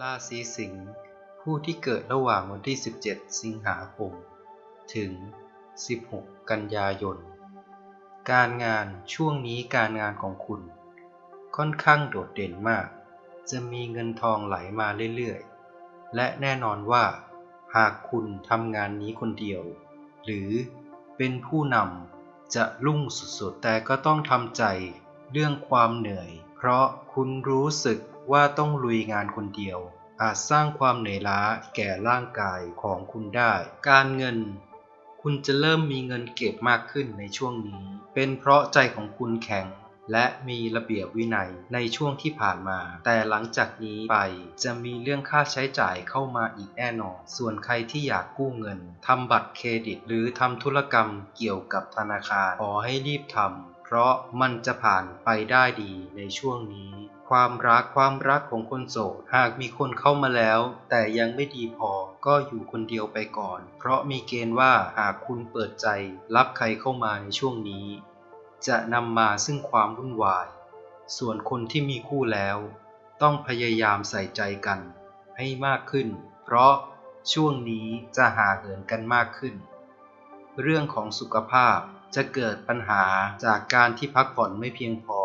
ราศีสิงห์ผู้ที่เกิดระหว่างวันที่ 17 สิงหาคม ถึง 16 กันยายน การงานช่วงนี้การงานของคุณ ค่อนข้างโดดเด่นมาก จะมีเงินทองไหลมาเรื่อยๆ และแน่นอนว่า หากคุณทำงานนี้คนเดียว หรือเป็นผู้นำจะรุ่งสุดๆ แต่ก็ต้องทำใจเรื่องความเหนื่อย เพราะคุณรู้สึก ว่าต้องลุยงานคนเดียว อาจสร้างความเหนื่อยล้าแก่ร่างกายของคุณได้ การเงิน คุณจะเริ่มมีเงินเก็บมากขึ้นในช่วงนี้ เป็นเพราะใจของคุณแข็งและมีระเบียบวินัยในช่วงที่ผ่านมา แต่หลังจากนี้ไปจะมีเรื่องค่าใช้จ่ายเข้ามาอีกแน่นอน ส่วนใครที่อยากกู้เงินทำบัตรเครดิต หรือทำธุรกรรมเกี่ยวกับธนาคารขอให้รีบทำ ราะมันจะผ่านไปได้ดีในช่วงนี้ ความรักความรักของคนโสดหากมีคนเข้ามาแล้ว แต่ยังไม่ดีพอก็อยู่คนเดียวไปก่อน เพราะมีเกณฑ์ว่าหากคุณเปิดใจ รับใครเข้ามาในช่วงนี้ จะนำมาซึ่งความวุ่นวาย ส่วนคนที่มีคู่แล้ว ต้องพยายามใส่ใจกัน ให้มากขึ้น เพราะช่วงนี้จะหาเหินกันมากขึ้น เรื่องของสุขภาพ จะเกิดปัญหาจากการที่พักผ่อนไม่เพียงพอ